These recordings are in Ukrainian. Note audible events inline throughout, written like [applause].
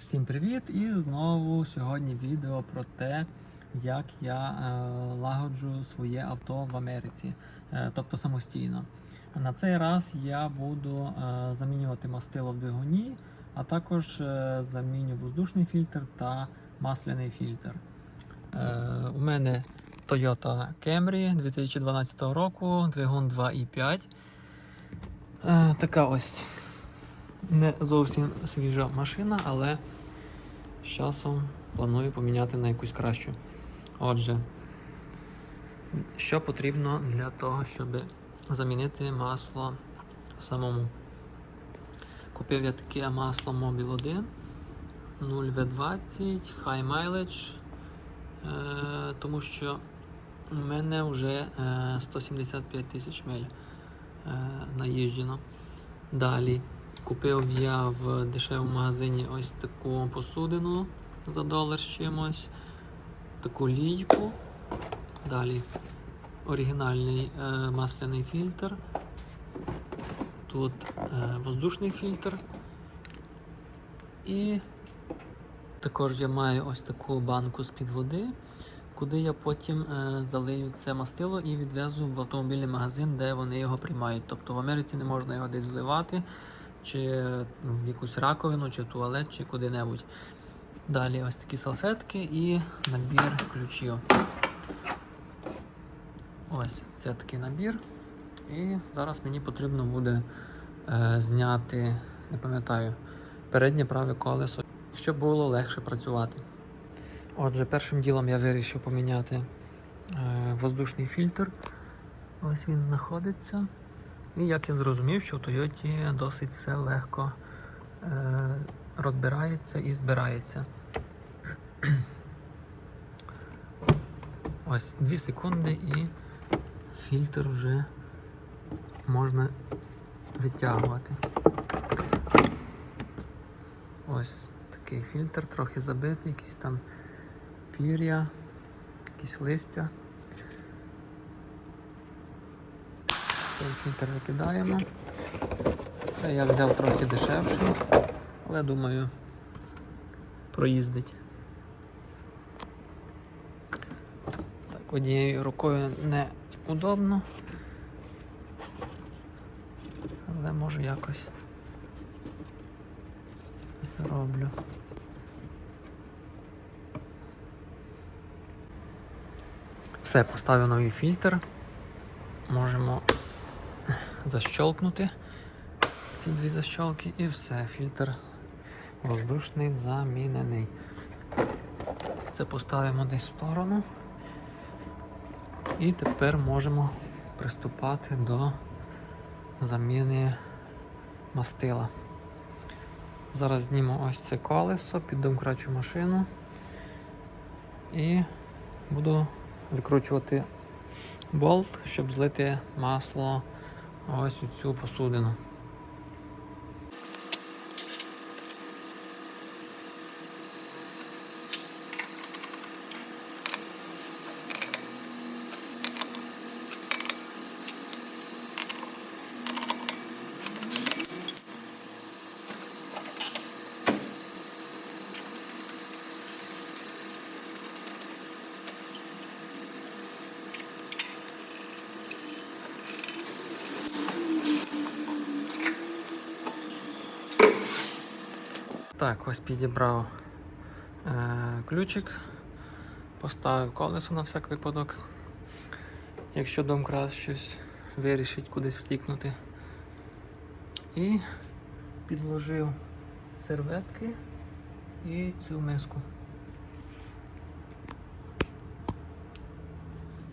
Всім привіт! І знову сьогодні відео про те, як я е, лагоджу своє авто в Америці, е, тобто самостійно. На цей раз я буду е, замінювати мастило в двигуні, а також е, заміню воздушний фільтр та масляний фільтр. Е, у мене Toyota Camry 2012 року, двигун 2.5. Е, така ось не зовсім свіжа машина, але з часом планую поміняти на якусь кращу. Отже, що потрібно для того, щоб замінити масло самому? Купив я таке масло Mobil 1 0V20 High Mileage, е, тому що у мене вже е, 175 тисяч миль е, наїжджено. Далі купив я в дешевому магазині ось таку посудину за долар з чимось, таку лійку. Далі оригінальний е, масляний фільтр. Тут е, воздушний фільтр. І також я маю ось таку банку з-під води, куди я потім е, залию це мастило і відвезу в автомобільний магазин, де вони його приймають. Тобто в Америці не можна його десь зливати, чи в якусь раковину, чи в туалет, чи куди-небудь. Далі ось такі салфетки і набір ключів. Ось це такий набір. І зараз мені потрібно буде е, зняти, не пам'ятаю, переднє праве колесо, щоб було легше працювати. Отже, першим ділом я вирішив поміняти е, воздушний фільтр. Ось він знаходиться. І як я зрозумів, що в Toyota досить все легко е, розбирається і збирається. [clears throat] Ось 2 секунди і фільтр вже можна витягувати. Ось такий фільтр, трохи забитий, якісь там пір'я, якісь листя. Цей фільтр викидаємо. Я взяв трохи дешевший, але думаю, проїздить. Так, однією рукою не удобно, але може якось зроблю. Все, поставив новий фільтр. Можемо защолкнути ці дві защолки і все, фільтр воздушний замінений. Це поставимо десь в сторону. І тепер можемо приступати до заміни мастила. Зараз зніму ось це колесо, піддомкрачу машину і буду викручувати болт, щоб злити масло ось у цю посудину. Так, ось підібрав е, ключик, поставив колесо на всяк випадок. Якщо домкрат щось вирішить кудись втікнути. І підложив серветки і цю миску.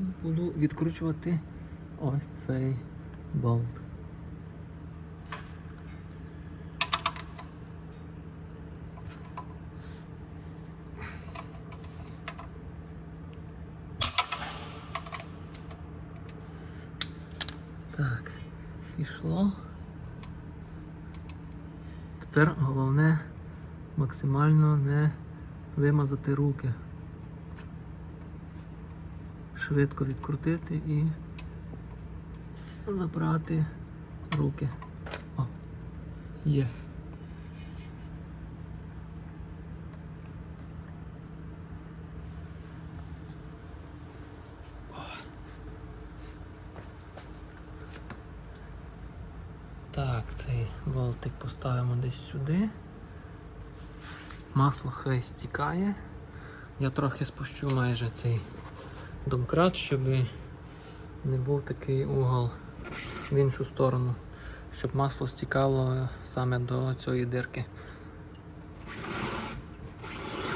І буду відкручувати ось цей болт. Так, пішло. Тепер головне максимально не вимазати руки. Швидко відкрутити і забрати руки. О, є. Так, болтик поставимо десь сюди. Масло хай стікає. Я трохи спущу майже цей домкрат, щоб не був такий угол в іншу сторону, щоб масло стікало саме до цієї дирки.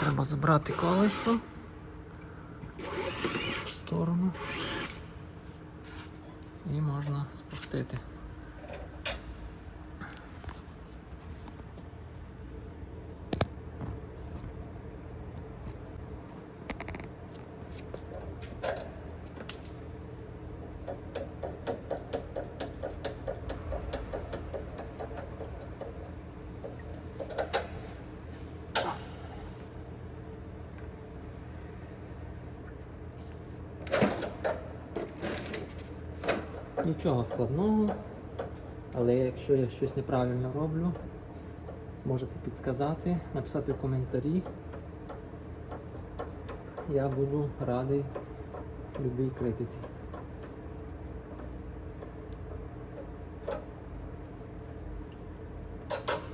Треба забрати колесо в сторону і можна спустити. Нічого складного, але якщо я щось неправильно роблю, можете підсказати, написати в коментарі. Я буду радий любій критиці.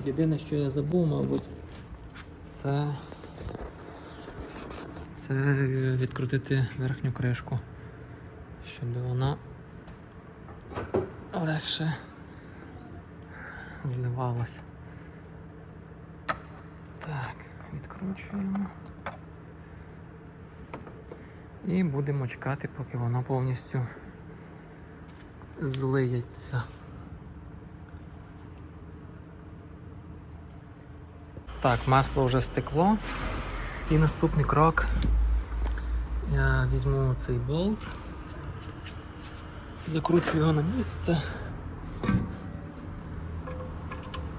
Єдине, що я забув, мабуть, це, це відкрутити верхню кришку, щоб вона легше зливалось. Так, відкручуємо. І будемо чекати, поки воно повністю злиється. Так, масло вже стекло. І наступний крок. Я візьму цей болт. Закручу його на місце.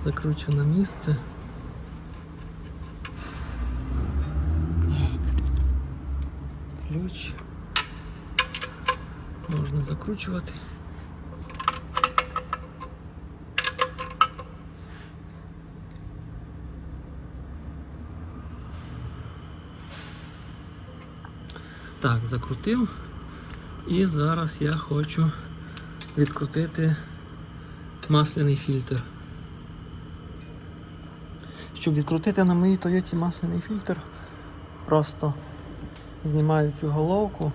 Закручу на місце. Так. Ключ. Можна закручувати. Так, закрутив. І зараз я хочу відкрутити масляний фільтр. Щоб відкрутити на моїй Toyota масляний фільтр, просто знімаю цю головку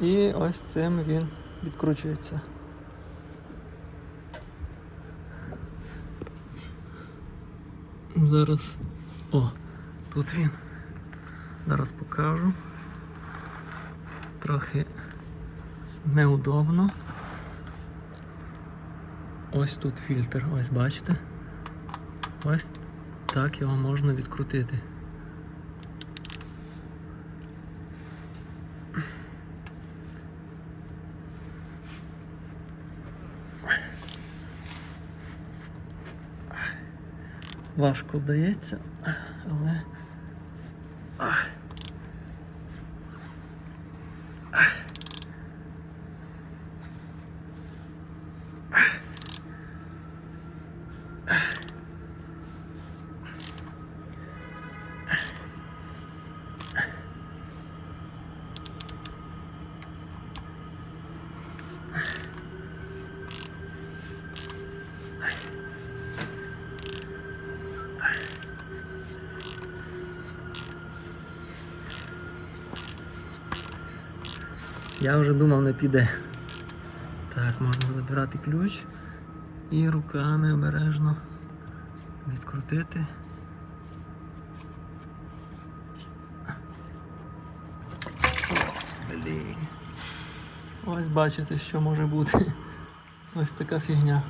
і ось цим він відкручується. Зараз. О, тут він. Зараз покажу. Трохи неудобно. Ось тут фільтр, ось бачите? Ось так його можна відкрутити. Важко вдається, але Я вже думав не піде. Так, можна забирати ключ і руками обережно відкрутити. Блін. Ось бачите, що може бути. Ось така фігня.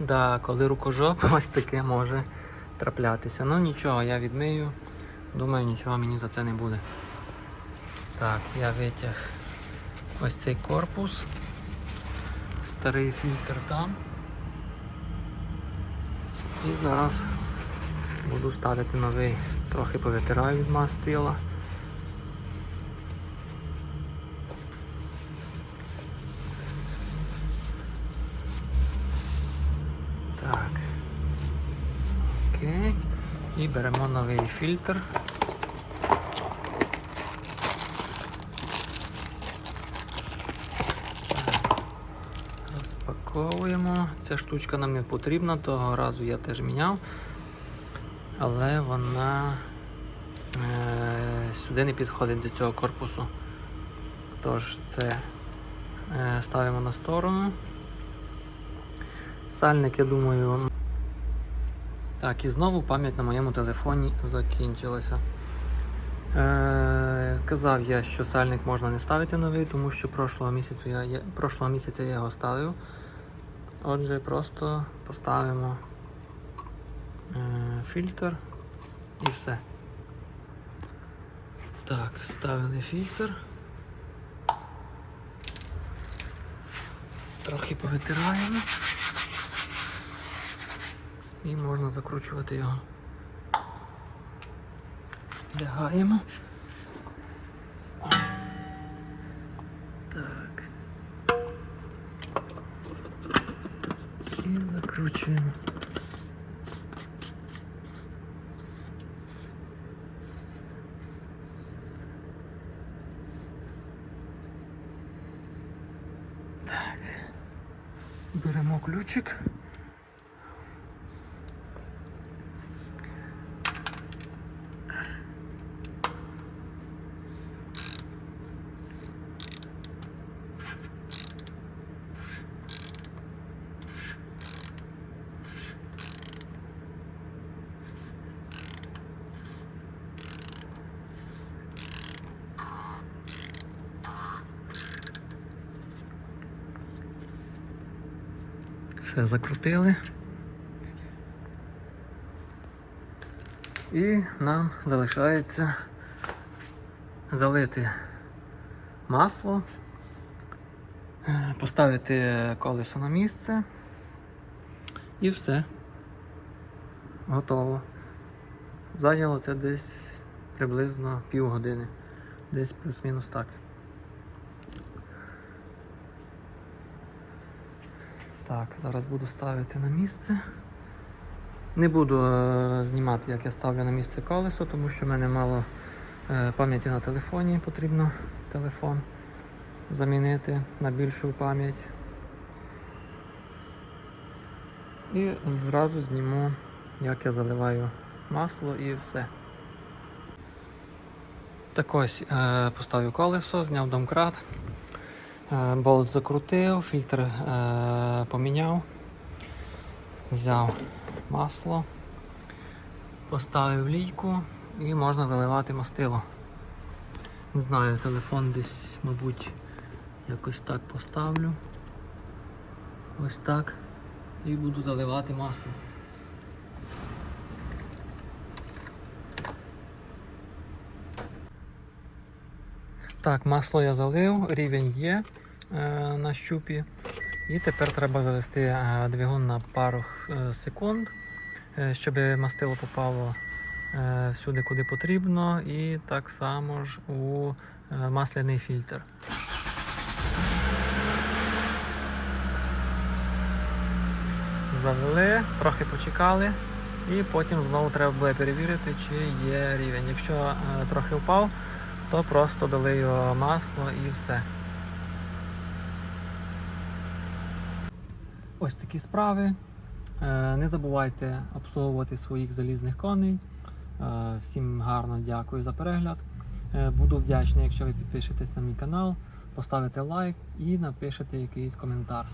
Да, коли рукожоп, [laughs] ось таке може траплятися. Ну нічого, я відмию. Думаю, нічого мені за це не буде. Так, я витяг ось цей корпус. Старий фільтр там. І зараз буду ставити новий. Трохи повитираю від мастила. Так. Окей. І беремо новий фільтр. Відшліфовуємо. Ця штучка нам не потрібна, того разу я теж міняв. Але вона е, сюди не підходить до цього корпусу. Тож це е, ставимо на сторону. Сальник, я думаю. Так, і знову пам'ять на моєму телефоні закінчилася. Е, казав я, що сальник можна не ставити новий, тому що прошлого місяця я, я, прошлого місяця я його ставив. Отже, просто поставимо е, фільтр і все. Так, ставили фільтр. Трохи повитираємо. І можна закручувати його. Вдягаємо. І закручуємо. Так. Беремо ключик. Все закрутили. І нам залишається залити масло, поставити колесо на місце і все. Готово. Зайняло це десь приблизно півгодини. Десь плюс-мінус так. Так, зараз буду ставити на місце. Не буду е, знімати, як я ставлю на місце колесо, тому що в мене мало е, пам'яті на телефоні, потрібно телефон замінити на більшу пам'ять. І зразу зніму, як я заливаю масло і все. Так ось е, поставив колесо, зняв домкрат. Е, Болт закрутив, фільтр е, поміняв, взяв масло, поставив лійку і можна заливати мастило. Не знаю, телефон десь, мабуть, якось так поставлю. Ось так. І буду заливати масло. Так, масло я залив, рівень є е, на щупі. І тепер треба завести е, двигун на пару е, секунд, щоб мастило попало всюди, куди потрібно, і так само ж у масляний фільтр. Завели, трохи почекали, і потім знову треба буде перевірити, чи є рівень. Якщо трохи впав, то просто долию масло і все. Ось такі справи. Е, Не забувайте обслуговувати своїх залізних коней. Е, Всім гарно дякую за перегляд. Е, Буду вдячний, якщо ви підпишетесь на мій канал, поставите лайк і напишете якийсь коментар.